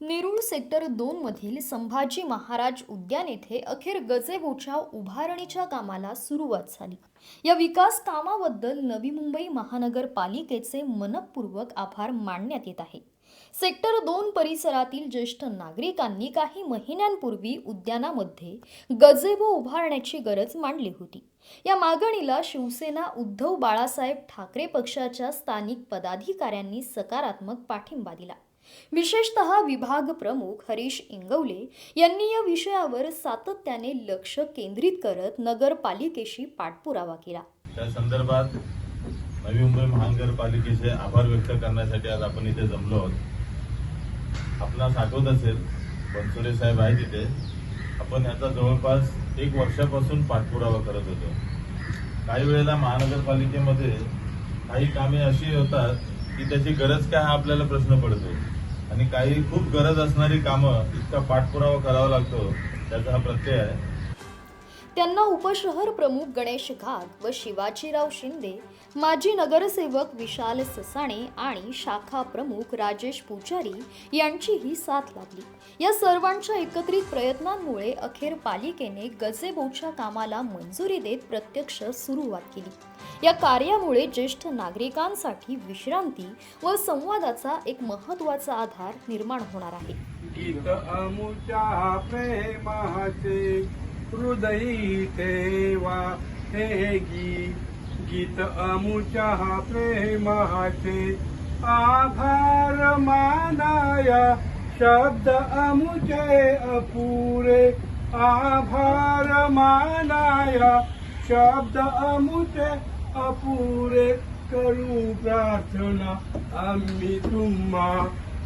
Nerul sector दोनमधील संभाजी महाराज उद्यान येथे अखेर गजेबोच्या उभारणीच्या कामाला सुरुवात झाली. या विकास कामाबद्दल नवी मुंबई महानगरपालिकेचे मनपूर्वक आभार मानण्यात येत आहे. सेक्टर दोन परिसरातील ज्येष्ठ नागरिकांनी काही महिन्यांपूर्वी उद्यानामध्ये गजेबो उभारण्याची गरज मांडली होती. या मागणीला शिवसेना उद्धव बाळासाहेब ठाकरे पक्षाच्या स्थानिक पदाधिकाऱ्यांनी सकारात्मक पाठिंबा दिला. विशेषतः विभाग प्रमुख हरीश इंगवले यांनी या विषयावर सातत्याने लक्ष केंद्रित करत नगरपालिकेशी पाठपुरावा केला. त्या संदर्भात नवी मुंबई महानगरपालिकेचे आभार व्यक्त करण्यासाठी आज आपण इथे जमलो आहोत. आपणास आठवत असेल बनसोडे साहेब आहे तिथे आपण याचा जवळपास एक वर्षापासून पाठपुरावा करत होतो. काही वेळेला महानगरपालिकेमध्ये काही कामे अशी होतात की त्याची गरज काय हा आपल्याला प्रश्न पडतो. आणि काही खूप गरज असणारी कामं इतका पाठपुरावा करावा लागतो त्याचा हा प्रत्यय आहे. त्यांना उपशहर प्रमुख गणेश घाग व शिवाजीराव शिंदे माजी नगरसेवक विशाल ससाणे आणि शाखा प्रमुख राजेश पुजारी यांचीही साथ लागली या सर्वांच्या एकत्रित प्रयत्नांमुळे अखेर पालिकेने गजेबोच्या कामाला मंजुरी देत प्रत्यक्ष सुरुवात केली. या कार्यामुळे ज्येष्ठ नागरिकांसाठी विश्रांती व संवादाचा एक महत्त्वाचा आधार निर्माण होणार आहे. हृदयी देवा हे गी गीत अमुच्या प्रेमाचे आभार मानाया शब्द अमुचे अपुरे आभार मानाया शब्द अमुचे अपुरे करू प्रार्थना आम्ही तुम्हा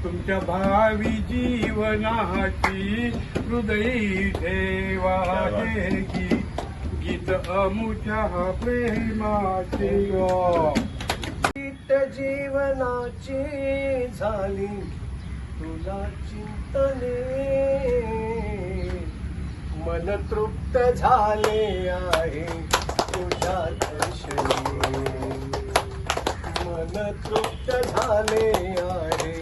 तुमच्या भावी जीवनाची हृदयी ठेवा हे. गीत गीत अमुच्या प्रेमाचे गीत जीवनाची झाली तुला चिंतने मन तृप्त झाले आहे तुझ्या दर्शनी. मन तृप्त झाले आहे